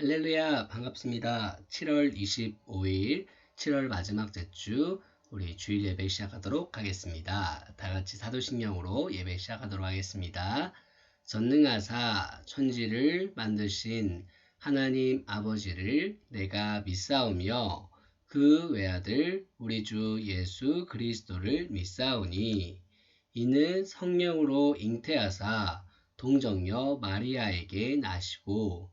할렐루야 반갑습니다. 7월 25일 7월 마지막 제주 우리 주일 예배 시작하도록 하겠습니다. 다 같이 사도신경으로 예배 시작하도록 하겠습니다. 전능하사 천지를 만드신 하나님 아버지를 내가 믿사오며 그 외아들 우리 주 예수 그리스도를 믿사오니 이는 성령으로 잉태하사 동정녀 마리아에게 나시고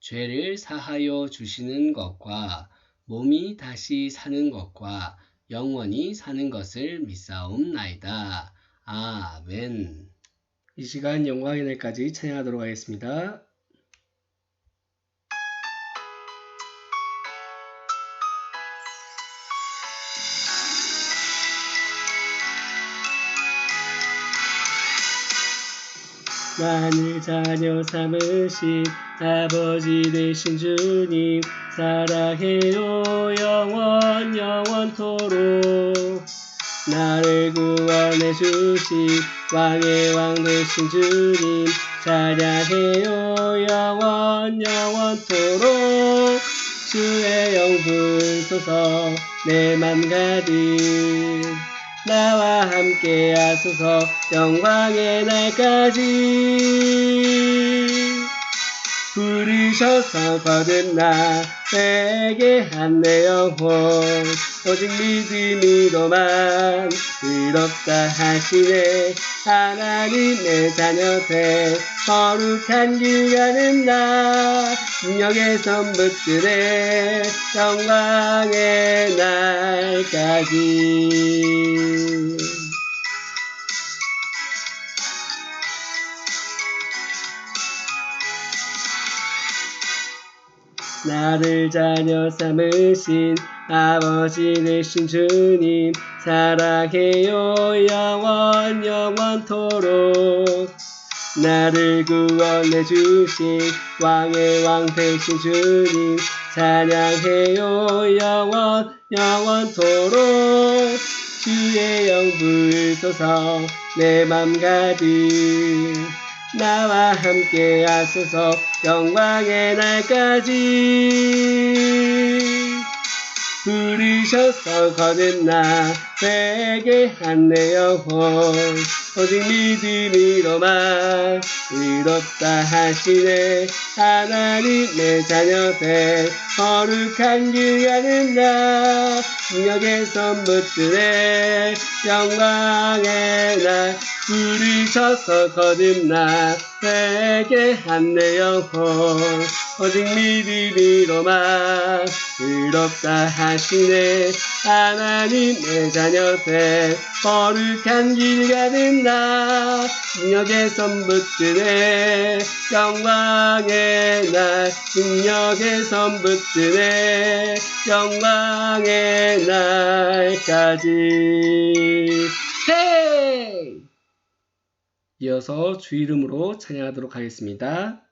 죄를 사하여 주시는 것과 몸이 다시 사는 것과 영원히 사는 것을 믿사옵나이다. 아멘. 이 시간 영광의 날까지 찬양하도록 하겠습니다. 나를 자녀 삼으신 아버지 되신 주님 사랑해요. 영원 영원토록. 나를 구원해 주신 왕의 왕 되신 주님 사랑해요. 영원 영원토록. 주의 영불 쏘서 내 맘 가득 나와 함께 하소서. 영광의 날까지 부르셔서 거듭나 회개한 내 영혼 오직 믿음으로만 의롭다 하시네. 하나님의 자녀 돼 거룩한 길 가는 나 능력의 선붙들의 영광의 날까지 나를 자녀 삼으신 아버지 되신 주님 사랑해요 영원 영원토록. 나를 구원해 주신 왕의 왕 되신 주님 찬양해요 영원 영원토록. 주의 영불 쏘서 내 맘 가득 나와 함께 하소서. 영광의 날까지. 부르셔서 거듭나 회개한 내 영혼 오직 믿음으로만 의롭다 하시네. 하나님의 자녀 돼 거룩한 길 가는 나 능력의 선붙들의 영광의 날 부르셔서 거듭나. 회개한 내 영혼 오직 믿음으로만 의롭다 하시네. 하나님의 자녀 돼 거룩한 길 가는 나 능력의 선붙들의 영광의 날 능력의 선붙들의 영광의 날까지 헤이 이어서 주 이름으로 찬양하도록 하겠습니다.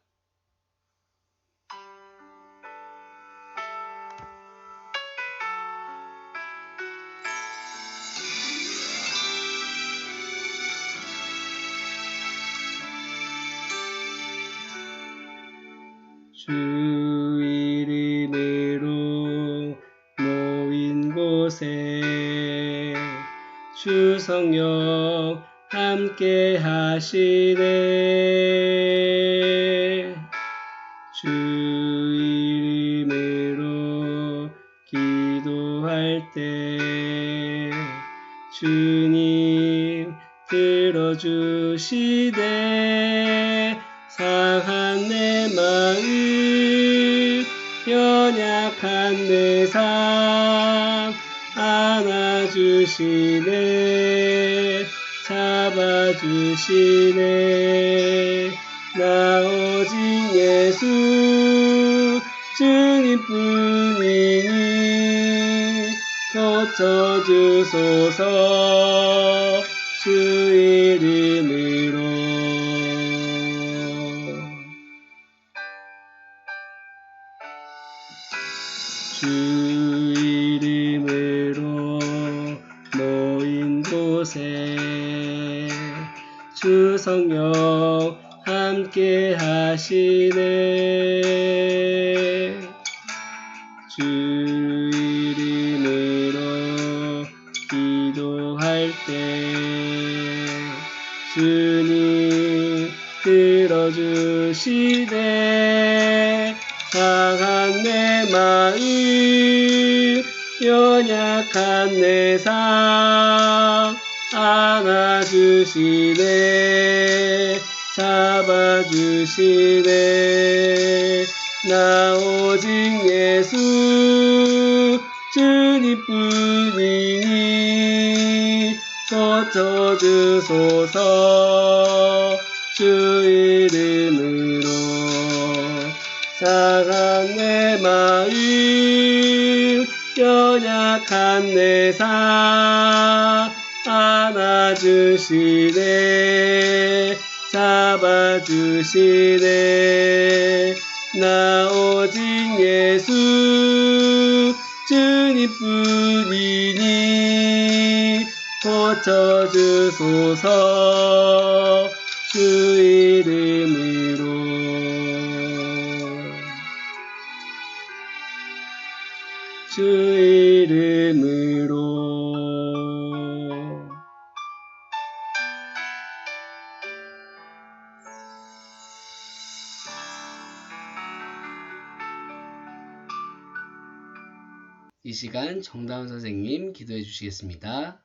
주 이름으로 모인 곳에 주 성령 함께 하시네. 주 이름으로 기도할 때 주님 들어주시네 상한 내 마음 연약한 내 삶 안아주시네 잡아주시네. 나 오직 예수 주님 주님뿐이니 고쳐주소서. 주이 성령 함께 하시네. 주 이름으로 기도할 때 주님 들어주시네 상한 내 마음 연약한 내삶 안아주시네. 잡아주시네. 나 오직 예수 주님뿐이니 고쳐주소서. 주 이름으로 상한 내 마음 연약한 내삶 안아주시네. 잡아주시네. 나 오직 예수 주님뿐이니 고쳐주소서 주 이름으로. 주 시간 정다운 선생님 기도해 주시겠습니다.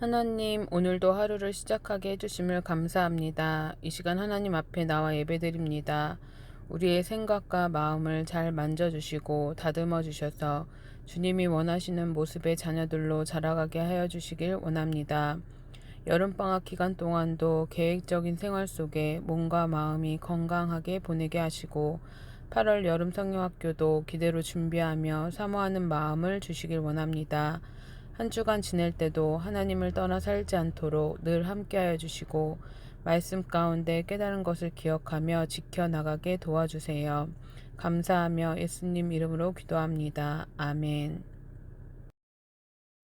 하나님, 오늘도 하루를 시작하게 해주심을 감사합니다. 이 시간 하나님 앞에 나와 예배드립니다. 우리의 생각과 마음을 잘 만져주시고 다듬어 주셔서 주님이 원하시는 모습의 자녀들로 자라가게 하여 주시길 원합니다. 여름방학 기간 동안도 계획적인 생활 속에 몸과 마음이 건강하게 보내게 하시고 8월 여름 성경학교도 기대로 준비하며 사모하는 마음을 주시길 원합니다. 한 주간 지낼 때도 하나님을 떠나 살지 않도록 늘 함께하여 주시고 말씀 가운데 깨달은 것을 기억하며 지켜나가게 도와주세요. 감사하며 예수님 이름으로 기도합니다. 아멘.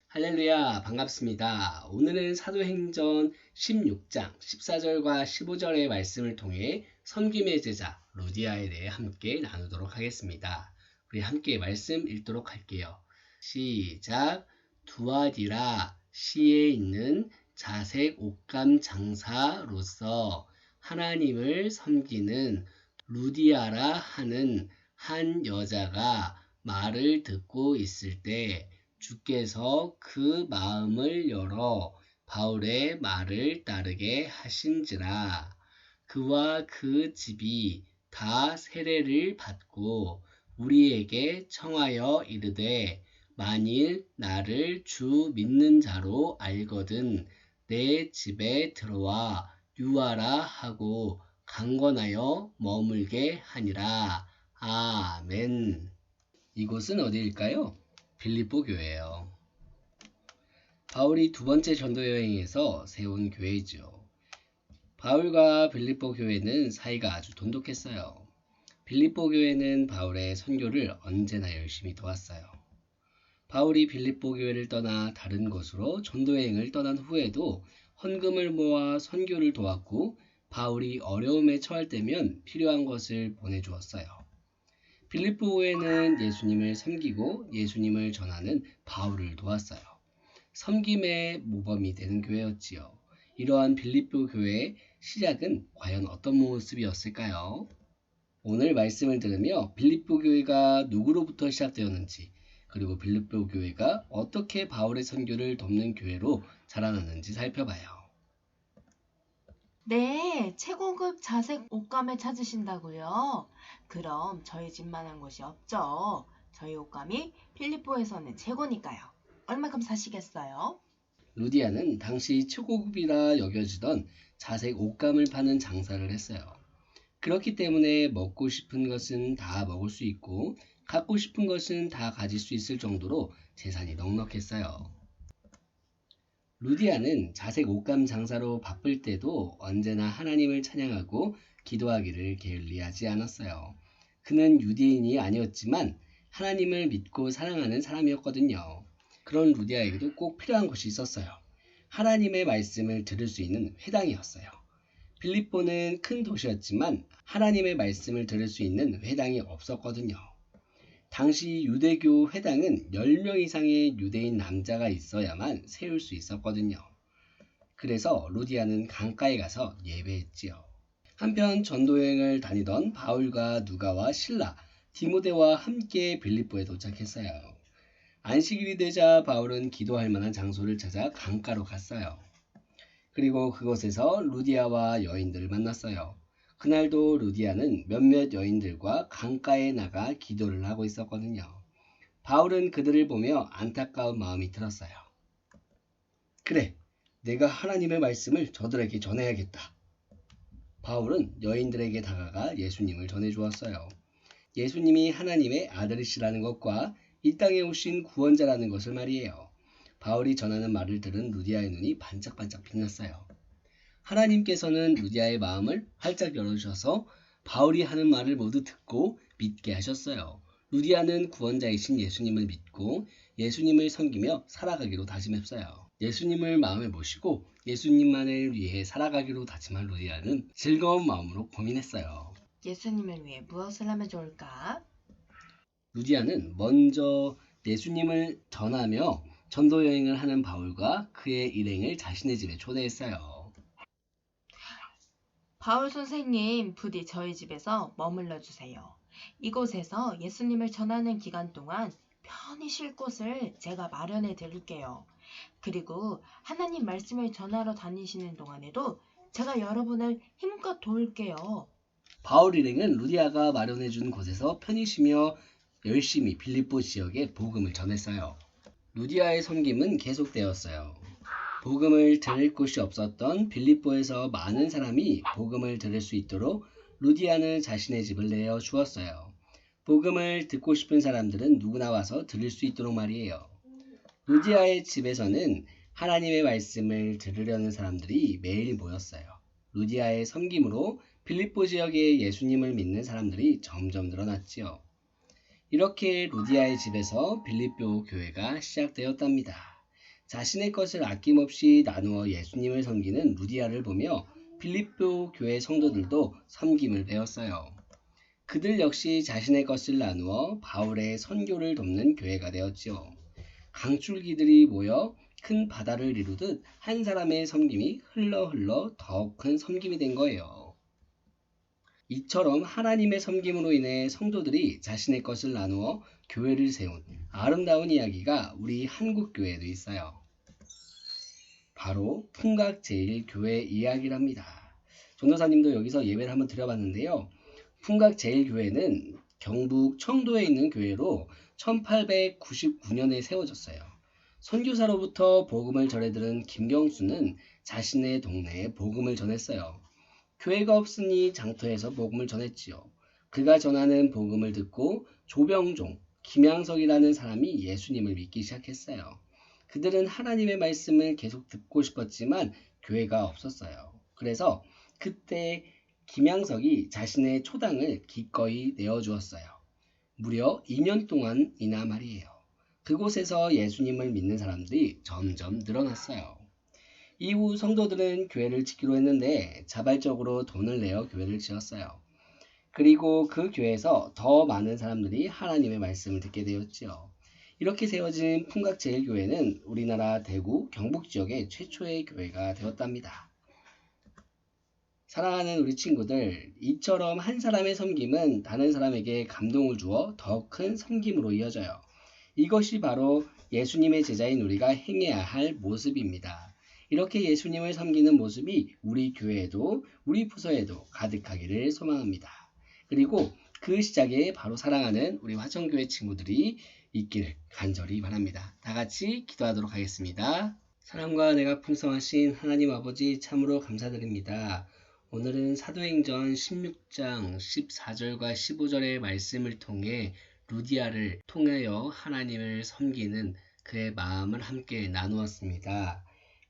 할렐루야 반갑습니다. 오늘은 사도행전 16장 14절과 15절의 말씀을 통해 섬김의 제자 루디아에 대해 함께 나누도록 하겠습니다. 우리 함께 말씀 읽도록 할게요. 시작 두아디라 시에 있는 자색 옷감 장사로서 하나님을 섬기는 루디아라 하는 한 여자가 말을 듣고 있을 때 주께서 그 마음을 열어 바울의 말을 따르게 하신지라 그와 그 집이 다 세례를 받고 우리에게 청하여 이르되 만일 나를 주 믿는 자로 알거든 내 집에 들어와 유하라 하고 강권하여 머물게 하니라. 아멘. 이곳은 어디일까요? 빌립보 교회예요. 바울이 두 번째 전도 여행에서 세운 교회죠. 바울과 빌립보 교회는 사이가 아주 돈독했어요. 빌립보 교회는 바울의 선교를 언제나 열심히 도왔어요. 바울이 빌립보 교회를 떠나 다른 곳으로 전도 여행을 떠난 후에도 헌금을 모아 선교를 도왔고 바울이 어려움에 처할 때면 필요한 것을 보내주었어요. 빌립보 교회는 예수님을 섬기고 예수님을 전하는 바울을 도왔어요. 섬김의 모범이 되는 교회였지요. 이러한 빌립보 교회의 시작은 과연 어떤 모습이었을까요? 오늘 말씀을 들으며 빌립보 교회가 누구로부터 시작되었는지 그리고 빌립보 교회가 어떻게 바울의 선교를 돕는 교회로 자라났는지 살펴봐요. 네, 최고급 자색 옷감을 찾으신다고요? 그럼 저희 집만한 곳이 없죠. 저희 옷감이 필리포에서는 최고니까요. 얼마큼 사시겠어요? 루디아는 당시 최고급이라 여겨지던 자색 옷감을 파는 장사를 했어요. 그렇기 때문에 먹고 싶은 것은 다 먹을 수 있고 갖고 싶은 것은 다 가질 수 있을 정도로 재산이 넉넉했어요. 루디아는 자색 옷감 장사로 바쁠 때도 언제나 하나님을 찬양하고 기도하기를 게을리하지 않았어요. 그는 유대인이 아니었지만 하나님을 믿고 사랑하는 사람이었거든요. 그런 루디아에게도 꼭 필요한 것이 있었어요. 하나님의 말씀을 들을 수 있는 회당이었어요. 빌립보는 큰 도시였지만 하나님의 말씀을 들을 수 있는 회당이 없었거든요. 당시 유대교 회당은 10명 이상의 유대인 남자가 있어야만 세울 수 있었거든요. 그래서 루디아는 강가에 가서 예배했지요. 한편 전도여행을 다니던 바울과 누가와 신라, 디모데와 함께 빌립보에 도착했어요. 안식일이 되자 바울은 기도할 만한 장소를 찾아 강가로 갔어요. 그리고 그곳에서 루디아와 여인들을 만났어요. 그날도 루디아는 몇몇 여인들과 강가에 나가 기도를 하고 있었거든요. 바울은 그들을 보며 안타까운 마음이 들었어요. 그래, 내가 하나님의 말씀을 저들에게 전해야겠다. 바울은 여인들에게 다가가 예수님을 전해주었어요. 예수님이 하나님의 아들이시라는 것과 이 땅에 오신 구원자라는 것을 말이에요. 바울이 전하는 말을 들은 루디아의 눈이 반짝반짝 빛났어요. 하나님께서는 루디아의 마음을 활짝 열어주셔서 바울이 하는 말을 모두 듣고 믿게 하셨어요. 루디아는 구원자이신 예수님을 믿고 예수님을 섬기며 살아가기로 다짐했어요. 예수님을 마음에 모시고 예수님만을 위해 살아가기로 다짐한 루디아는 즐거운 마음으로 고민했어요. 예수님을 위해 무엇을 하면 좋을까? 루디아는 먼저 예수님을 전하며 전도 여행을 하는 바울과 그의 일행을 자신의 집에 초대했어요. 바울 선생님, 부디 저희 집에서 머물러 주세요. 이곳에서 예수님을 전하는 기간 동안 편히 쉴 곳을 제가 마련해 드릴게요. 그리고 하나님 말씀을 전하러 다니시는 동안에도 제가 여러분을 힘껏 도울게요. 바울 일행은 루디아가 마련해 준 곳에서 편히 쉬며 열심히 빌립보 지역에 복음을 전했어요. 루디아의 섬김은 계속되었어요. 복음을 들을 곳이 없었던 빌립보에서 많은 사람이 복음을 들을 수 있도록 루디아는 자신의 집을 내어 주었어요. 복음을 듣고 싶은 사람들은 누구나 와서 들을 수 있도록 말이에요. 루디아의 집에서는 하나님의 말씀을 들으려는 사람들이 매일 모였어요. 루디아의 섬김으로 빌립보 지역에 예수님을 믿는 사람들이 점점 늘어났지요. 이렇게 루디아의 집에서 빌립보 교회가 시작되었답니다. 자신의 것을 아낌없이 나누어 예수님을 섬기는 루디아를 보며 빌립보 교회 성도들도 섬김을 배웠어요. 그들 역시 자신의 것을 나누어 바울의 선교를 돕는 교회가 되었지요. 강줄기들이 모여 큰 바다를 이루듯 한 사람의 섬김이 흘러 흘러 더욱 큰 섬김이 된 거예요. 이처럼 하나님의 섬김으로 인해 성도들이 자신의 것을 나누어 교회를 세운 아름다운 이야기가 우리 한국 교회에도 있어요. 바로 풍각제일교회 이야기랍니다. 전도사님도 여기서 예배를 한번 드려봤는데요. 풍각제일교회는 경북 청도에 있는 교회로 1899년에 세워졌어요. 선교사로부터 복음을 전해들은 김경수는 자신의 동네에 복음을 전했어요. 교회가 없으니 장터에서 복음을 전했지요. 그가 전하는 복음을 듣고 조병종, 김양석이라는 사람이 예수님을 믿기 시작했어요. 그들은 하나님의 말씀을 계속 듣고 싶었지만 교회가 없었어요. 그래서 그때 김양석이 자신의 초당을 기꺼이 내어주었어요. 무려 2년 동안이나 말이에요. 그곳에서 예수님을 믿는 사람들이 점점 늘어났어요. 이후 성도들은 교회를 짓기로 했는데 자발적으로 돈을 내어 교회를 지었어요. 그리고 그 교회에서 더 많은 사람들이 하나님의 말씀을 듣게 되었지요. 이렇게 세워진 풍각제일교회는 우리나라 대구 경북 지역의 최초의 교회가 되었답니다. 사랑하는 우리 친구들, 이처럼 한 사람의 섬김은 다른 사람에게 감동을 주어 더 큰 섬김으로 이어져요. 이것이 바로 예수님의 제자인 우리가 행해야 할 모습입니다. 이렇게 예수님을 섬기는 모습이 우리 교회에도 우리 부서에도 가득하기를 소망합니다. 그리고 그 시작에 바로 사랑하는 우리 화천교회 친구들이 있기를 간절히 바랍니다. 다 같이 기도하도록 하겠습니다. 사랑과 내가 풍성하신 하나님 아버지 참으로 감사드립니다. 오늘은 사도행전 16장 14절과 15절의 말씀을 통해 루디아를 통하여 하나님을 섬기는 그의 마음을 함께 나누었습니다.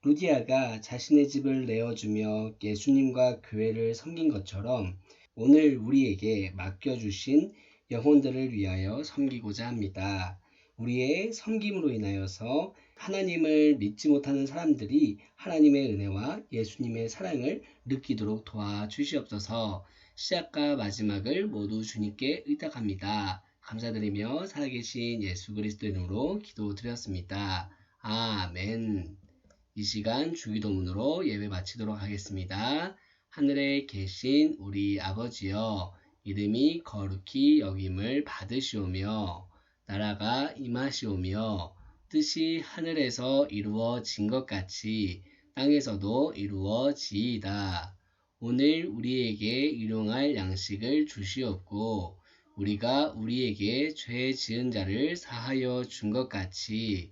루디아가 자신의 집을 내어주며 예수님과 교회를 섬긴 것처럼 오늘 우리에게 맡겨주신 영혼들을 위하여 섬기고자 합니다. 우리의 섬김으로 인하여서 하나님을 믿지 못하는 사람들이 하나님의 은혜와 예수님의 사랑을 느끼도록 도와주시옵소서 시작과 마지막을 모두 주님께 의탁합니다. 감사드리며 살아계신 예수 그리스도의 이름으로 기도드렸습니다. 아멘. 이 시간 주기도문으로 예배 마치도록 하겠습니다. 하늘에 계신 우리 아버지여 이름이 거룩히 여김을 받으시오며 나라가 임하시오며 뜻이 하늘에서 이루어진 것 같이 땅에서도 이루어지이다. 오늘 우리에게 일용할 양식을 주시옵고 우리가 우리에게 죄 지은 자를 사하여 준 것 같이